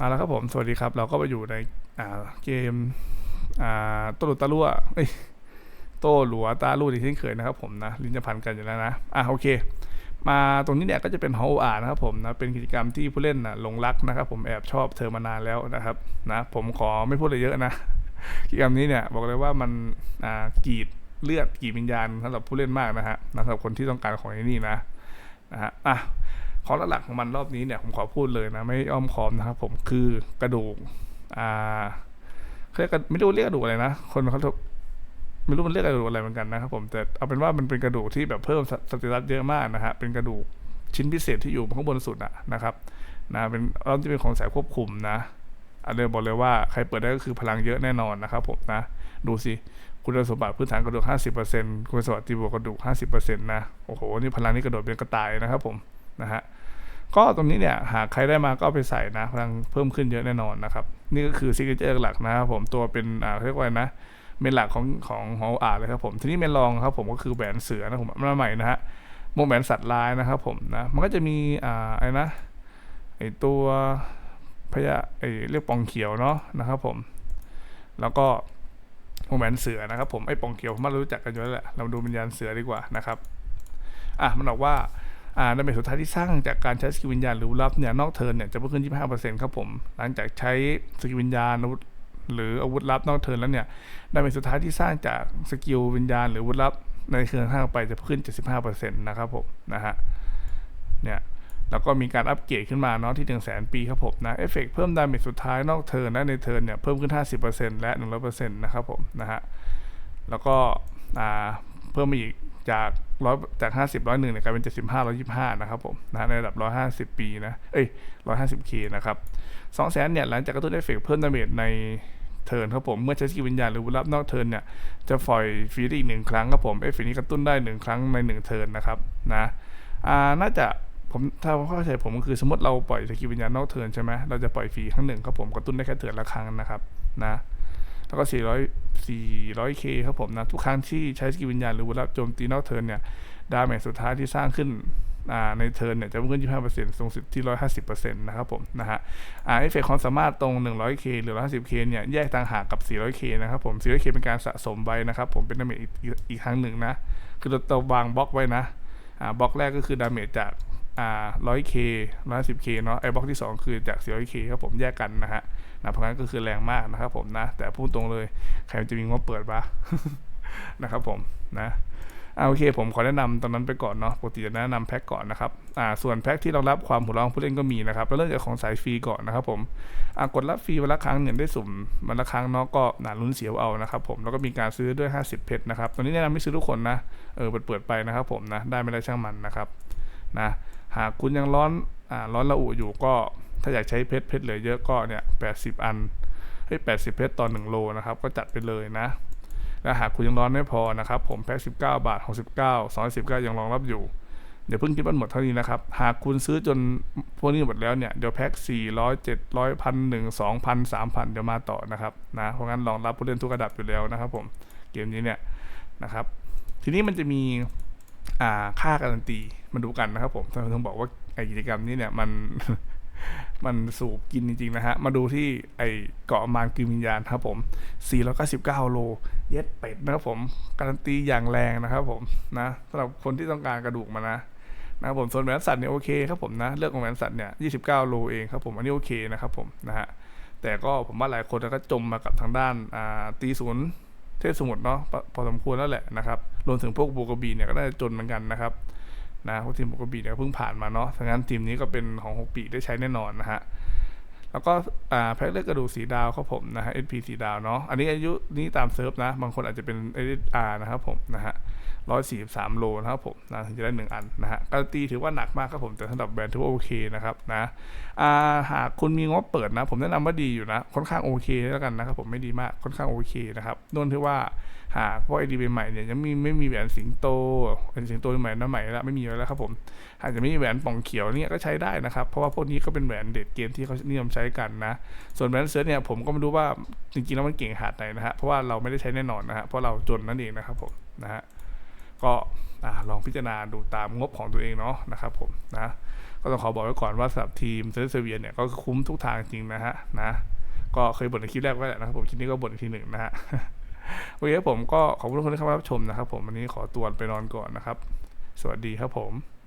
มาแล้วครับผม สวัสดีครับ เราก็มาอยู่ในอ่าเกมอ่าโตหลุตาลั่วเอ้ยโตหลัวตาลู่ที่เช่นเคยนะครับผมนะลิ้นจะพันกันอยู่แล้วนะ อะโอเค มาตรงนี้เนี่ยก็จะเป็นฮอลอาร์นะครับผมนะ เป็นกิจกรรมที่ผู้เล่นนะหลงรักนะครับ ผมแอบชอบเธอมานานแล้วนะครับนะผมขอไม่พูดอะไรเยอะนะกิจกรรมนี้เนี่ยบอกเลยว่ามันอ่ากรีดเลือดกรีดวิญญาณสำหรับผู้เล่นมากนะฮะสำหรับคนที่ต้องการของไอ้นี่นะนะฮะอะ ของหลักของมันรอบนี้เนี่ยผมขอพูดเลยนะ ไม่อ้อมคอมนะครับผมคือกระดูกอ่าเรียกไม่รู้เรียกกระดูกอะไรนะคนเขาไม่รู้มันเรียกกระดูกอะไรเหมือนกันนะครับผมแต่เอาเป็นว่ามันเป็นกระดูกที่แบบเพิ่มสเตตัสเยอะมากนะฮะเป็นกระดูกชิ้นพิเศษที่อยู่ข้างบนสุดอะนะครับนะเป็นรอบที่เป็นของสายควบคุมนะอันเดียวบอกเลยว่าใครเปิดได้ก็คือพลังเยอะแน่นอนนะครับผมนะ ดูสิ คุณสมบัติพื้นฐานกระดูก 50%คุณสมบัติตีบวกกระดูก 50%นะ โอ้โห นี่พลังนี่กระโดดเป็นกระต่ายนะครับผม นะฮะก็ตรงนี้เนี่ยหากใครได้มาก็เอาไปใส่นะพลังเพิ่มขึ้นเยอะแน่นอนนะครับ นี่ก็คือซิกเนเจอร์หลักนะครับผมตัวเป็นอ่าเรียกว่านะเมนหลักของของฮออาเลยครับผมทีนี้เมนรองครับผมก็คือแหวนเสือนะผมมาใหม่นะฮะโมแหวนสัตว์ลายนะครับผมนะมันก็จะมีอ่าไอ้นะไอตัวพญาไอเรียกปองเขียวเนาะนะครับผม แล้วก็โมแหวนเสือนะครับผมไอปองเขียวผมมารู้จักกันอยู่แล้วแหละเราดูวิญญาณเสือดีกว่านะครับอะมันบอกว่า ดาเมจสุดท้ายที่สร้างจากการใช้สกิลวิญญาณหรือรับเนี่ยนอกเทิร์นเนี่ยจะเพิ่มขึ้น 25%ครับผม หลังจากใช้สกิลวิญญาณหรืออาวุธลับนอกเทิร์นแล้วเนี่ยดาเมจสุดท้ายที่สร้างจากสกิลวิญญาณหรืออาวุธลับในเทิร์นข้างไปจะเพิ่มขึ้น 75%นะครับผมนะฮะเนี่ยแล้วก็มีการอัปเกรดขึ้นมาเนาะที่1 0 0 0 0แสนปีครับผมนะเอฟเฟกเพิ่มดาเมจสุดท้ายนอกเทิร์นและในเทิร์นเนี่ยเพิ่มขึ้น 50%และ 100%นะครับผมนะฮะแล้วก็เพิ่มมาอีกจาก ร้อยจากห้าสิบร้อยหนึ่งเนี่ยกลายเป็นเจ็ดสิบห้าร้อยยี่ห้านะครับผมนะในระดับร้อยห้าสิบปีนะเอ้ยร้อยห้าสิบเคนะครับสองแสนเนี่ยหลังจากกระตุ้นเอฟเฟกต์เพิ่มดาเมจในเทิร์นครับผมเมื่อใช้สกิลวิญญาณหรือวุรับนอกเทิร์นเนี่ยจะปล่อยฟรีได้อีกหนึ่งครั้งครับผมเอฟเฟกต์นี้กระตุ้นได้หนึ่งครั้งในหนึ่งเทิร์นนะครับนะอ่าน่าจะผมถ้าเข้าใจผมก็คือสมมติเราปล่อยสกิลวิญญาณนอกเทิร์นใช่ไหมเราจะปล่อยฟรีครั้งหนึ่งครับผมกระตุ้นได้แค่เทิร์นละครั้งนะครับนะ แล้วก็ 400 400k ครับผมนะ ทุกครั้งที่ใช้สกิลวิญญาณหรือวุฒิโจมตีนอกเทิร์นเนี่ยดาเมจสุดท้ายที่สร้างขึ้นในเทิร์นเนี่ยจะเพิ่มขึ้น 25%สูงสุดที่ 150%นะครับผมนะฮะอ่าเอฟเฟกต์ความสามารถตรง 100k หรือ 150k เนี่ยแยกต่างหากกับ 400k นะครับผม 400k เป็นการสะสมไว้นะครับผมเป็นดาเมจอีกอีกครั้งหนึ่งนะ คือเราวางบล็อกไว้นะอ่าบล็อกแรกก็คือดาเมจจาก อ่า 100k 110k เนาะไอ้บล็อกที่ 2 คือจาก 400k ครับผมแยกกันนะฮะนะเพราะงั้นก็คือแรงมากนะครับผมนะ แต่พูดตรงเลยใครจะมีงบเปิดปะนะครับผมนะอ่าโอเคผมขอแนะนำตอนนั้นไปก่อนเนาะปกติจะแนะนำแพ็กก่อนนะครับอ่าส่วนแพ็กที่รองรับความหัวเราะของผู้เล่นก็มีนะครับเราเริ่มจากของสายฟรีก่อนนะครับผมอ่ากดรับฟรีวันละครั้งเนี่ยได้สุ่มวันละครั้งเนาะก็หนาลุ้นเสียวเอานะครับผมแล้วก็มีการซื้อด้วย 50 เพชรนะครับตอนนี้แนะนำไม่ซื้อทุกคนนะเออเปิดเปิดไปนะครับผมนะได้ไม่ได้ช่างมันนะครับนะ หากคุณยังร้อนอ่าร้อนระอุอยู่ก็ถ้าอยากใช้เพชรเพชรเหลือเยอะก็เนี่ยแปดสิบอันให้แปดสิบเพชรต่อหนึ่งโลนะครับ ก็จัดไปเลยนะและหากคุณยังร้อนไม่พอนะครับ ผมแพ็คสิบเก้าบาทหกสิบเก้าสองสิบเก้ายังรองรับอยู่เดี๋ยวเพิ่งคิดว่าหมดเท่านี้นะครับ หากคุณซื้อจนพวกนี้หมดแล้วเนี่ย เดี๋ยวแพ็คสี่ร้อยเจ็ดร้อยพันหนึ่งสองพันสามพันเดี๋ยวมาต่อนะครับนะ เพราะงั้นรองรับผู้เล่นทุกระดับอยู่แล้วนะครับผม เกมนี้เนี่ยนะครับ ทีนี้มันจะมี ค่าการันตีมาดูกันนะครับผมต้องบอกว่าไอกิจกรรมนี้เนี่ยมันมันสูบกินจริง ๆ นะฮะ มาดูที่ไอเกาะมารกินวิญญาณครับผม 499 โล เย็ดเป็ดนะครับผม การันตีอย่างแรงนะครับผมนะสำหรับคนที่ต้องการกระดูกมานะนะครับผมส่วนแหวนสัตว์เนี่ยโอเคครับผมนะ เรื่องของแหวนสัตว์เนี่ย29 โลเองครับผม อันนี้โอเคนะครับผมนะฮะ แต่ก็ผมว่าหลายคนก็จมมากับทางด้านตีศูนย์ เทพสมุทรเนาะพอสมควรแล้วแหละนะครับรวมถึงพวกบูกบีเนี่ยก็ได้จนเหมือนกันนะครับนะพวกทีมปกบีเนี่ยเพิ่งผ่านมาเนาะดังนั้นทีมนี้ก็เป็นของหกปีได้ใช้แน่นอนนะฮะแล้วก็อ่าแพ็กเลือกกระดูกสีดาวครับผมนะฮะ SP สีดาวเนาะอันนี้อายุนี้ตามเซิร์ฟนะ บางคนอาจจะเป็น SR นะครับผมนะฮะ ร้อยสี่สามโลนะครับผมนะถึงจะได้หนึ่งอันนะฮะการันตีถือว่าหนักมากครับผม แต่สำหรับแบรนด์ถือว่าโอเคนะครับนะาหากคุณมีงบเปิดนะ ผมแนะนำว่าดีอยู่นะ ค่อนข้างโอเคแล้วกันนะครับผมไม่ดีมากค่อนข้างโอเคนะครับโดนที่ว่าหากพวกไอดีใหม่เนี่ยยังมีไม่มีแหวนสิงโตแหวนสิงโตใหม่นะใหม่แล้วไม่มีแล้วครับผมอาจจะไม่มีแหวนป่องเขียวเนี่ยก็ใช้ได้นะครับ เพราะว่าพวกนี้ก็เป็นแหวนเด็ดเกมที่เขานิยมใช้กันนะ ส่วนแหวนเซิร์ชเนี่ยผมก็ไม่รู้ว่าจริงๆแล้วมันเก่งขาดไหนนะฮะเพราะว่าเราไม่ได้ใช้แน่นอนนะฮะเพราะเราจนนั่นเองนะครับผมนะฮะ ก็ลองพิจารณาดูตามงบของตัวเองเนาะนะครับผมนะก็ต้องขอบอกไว้ก่อนว่าสำหรับทีมเซเซเวียเนี่ยก็คุ้มทุกทางจริงนะฮะนะก็เคยบ่นในคลิปแรกไว้แหละนะครับผมคลิปนี้ก็บ่นอีกทีหนึ่งนะฮะโอเคผมก็ขอบคุณทุกคนที่เข้ามารับชมนะครับ ผมวันนี้ขอตัวไปนอนก่อนนะครับ สวัสดีครับผม